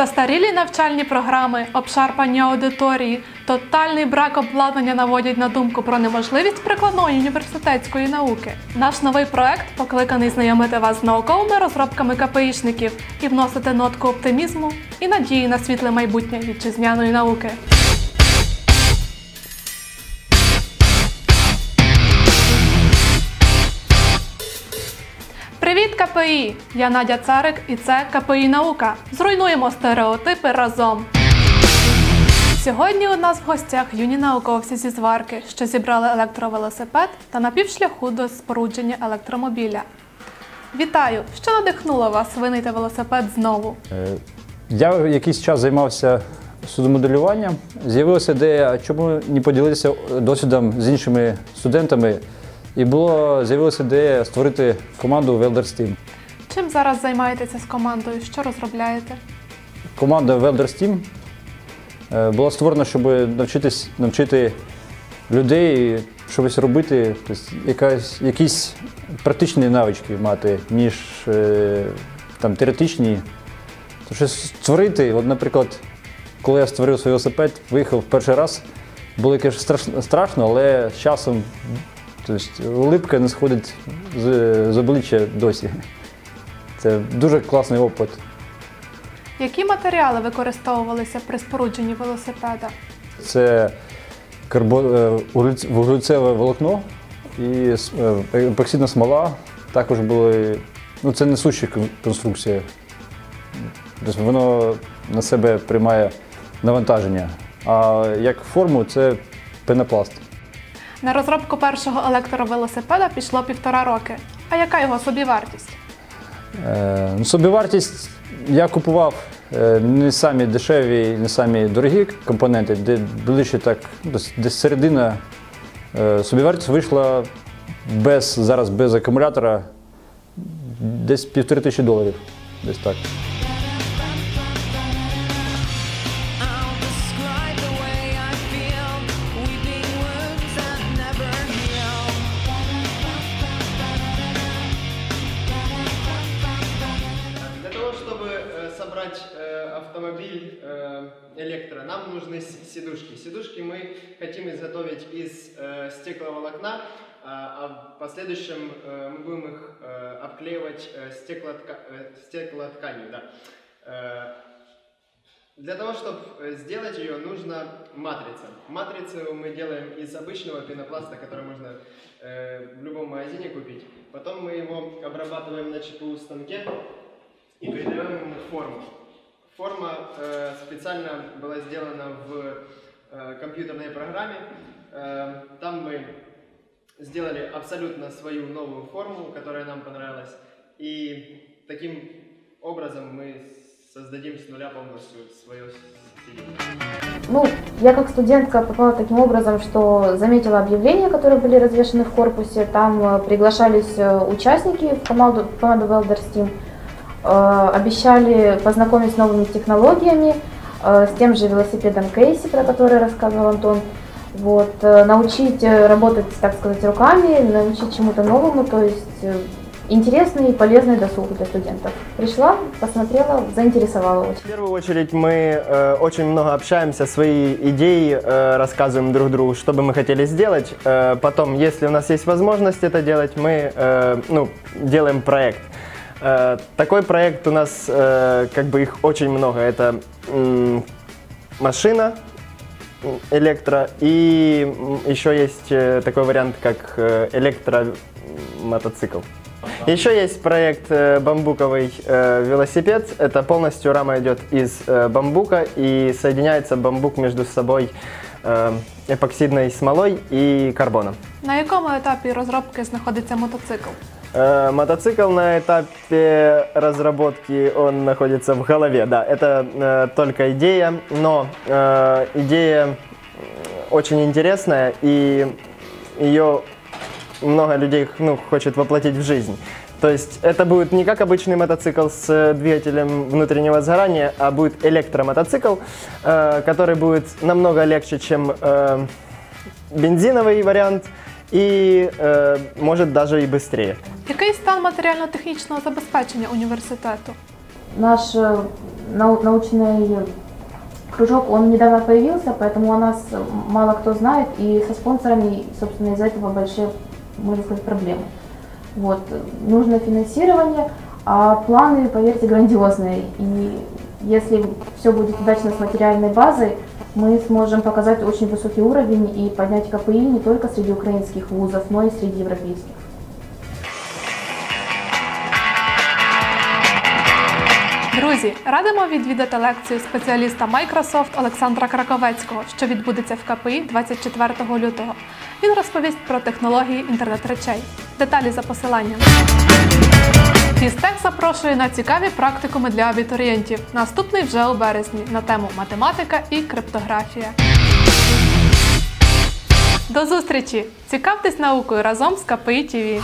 Застарілі навчальні програми, обшарпані аудиторії, тотальний брак обладнання наводять на думку про неможливість прикладної університетської науки. Наш новий проект покликаний знайомити вас з науковими розробками КПІшників і вносити нотку оптимізму і надії на світле майбутнє вітчизняної науки. Привіт, КПІ! Я Надя Царик і це КПІ Наука. Зруйнуємо стереотипи разом. Сьогодні у нас в гостях юні науковці зі зварки, що зібрали електровелосипед та на півшляху до спорудження електромобіля. Вітаю! Що надихнуло вас винайти велосипед знову? Е, Я якийсь час займався судомоделюванням. З'явилася ідея, чому не поділитися досвідом з іншими студентами. І було з'явилася ідея створити команду Welder Steam. Чим зараз займаєтеся з командою? Що розробляєте? Команда Welder Steam е, була створена, щоб навчитись, навчити людей щось робити, тобто якась, якісь практичні навички мати, ніж е, там, теоретичні. То щось створити, от, наприклад, коли я створив свій велосипед, виїхав перший раз, було страшно, страшно, але з часом тобто, улипка не сходить з, з обличчя досі. Це дуже класний опит. Які матеріали використовувалися при спорудженні велосипеда? Це карбо... е, вуглецеве волокно і е, епоксидна смола. Також були. Ну, це несуща конструкція. Тобто воно на себе приймає навантаження. А як форму це пенопласт. На розробку першого електровелосипеда пішло півтора роки. А яка його собівартість? Е, ну, собівартість я купував е, не самі дешеві, не самі дорогі компоненти, де ближче так, десь, середина. Е, собівартість вийшла без, зараз без акумулятора десь півтори тисячі доларів. Десь так. Собрать э, автомобиль э, электро, нам нужны сидушки. Сидушки мы хотим изготовить из э, стекловолокна, а, а в последующем э, мы будем их э, обклеивать э, стеклотка- э, стеклотканью. Да. Э, для того, чтобы сделать ее, нужна матрица. Матрицу мы делаем из обычного пенопласта, который можно э, в любом магазине купить. Потом мы его обрабатываем на ЧПУ станке и придаем ему форму. Форма э, специально была сделана в э, компьютерной программе. Э, там мы сделали абсолютно свою новую форму, которая нам понравилась. И таким образом мы создадим с нуля полностью свое сиденье. Ну, я как студентка попала таким образом, что заметила объявления, которые были развешаны в корпусе. Там э, приглашались э, участники в команду, в команду Welder Steam. Э, Обещали познакомить с новыми технологиями, э, с тем же велосипедом Кейси, про который рассказывал Антон. Вот, э, научить работать, так сказать, руками, научить чему-то новому, то есть интересный и полезный досуг для студентов. Пришла, посмотрела, заинтересовала очень. В первую очередь мы э, очень много общаемся, свои идеи э, рассказываем друг другу, что бы мы хотели сделать. Э, потом, если у нас есть возможность это делать, мы э, ну, делаем проект. Э, такой проект у нас, э, как бы их очень много. Это машина электро и еще есть э, такой вариант, как электромотоцикл. Еще есть проект бамбуковый велосипед. Это полностью рама идет из бамбука и соединяется бамбук между собой эпоксидной смолой и карбоном. На якому етапі розробки знаходиться мотоцикл? Мотоцикл на этапе разработки, он находится в голове, да, это э, только идея, но э, идея очень интересная и ее много людей ну, хочет воплотить в жизнь. То есть это будет не как обычный мотоцикл с э, двигателем внутреннего сгорания, а будет электромотоцикл, э, который будет намного легче, чем э, бензиновый вариант и э, может даже и быстрее. Який стан матеріально-технічного забезпечення університету? наш э, нау- научный кружок, он недавно появился, поэтому о нас мало кто знает, и со спонсорами, собственно, из-за этого большие, можно сказать, проблемы. Вот. Нужно финансирование, а планы, поверьте, грандиозные. И если все будет удачно с материальной базой, мы сможем показать очень высокий уровень и поднять КПИ не только среди украинских вузов, но и среди европейских. Друзі, радимо відвідати лекцію спеціаліста Microsoft Олександра Краковецького, що відбудеться в КПІ 24 лютого. Він розповість про технології інтернет речей. Деталі за посиланням. Фістех запрошує на цікаві практикуми для абітурієнтів. Наступний вже у березні на тему математика і криптографія. До зустрічі! Цікавтесь наукою разом з КПІ ТІВІ.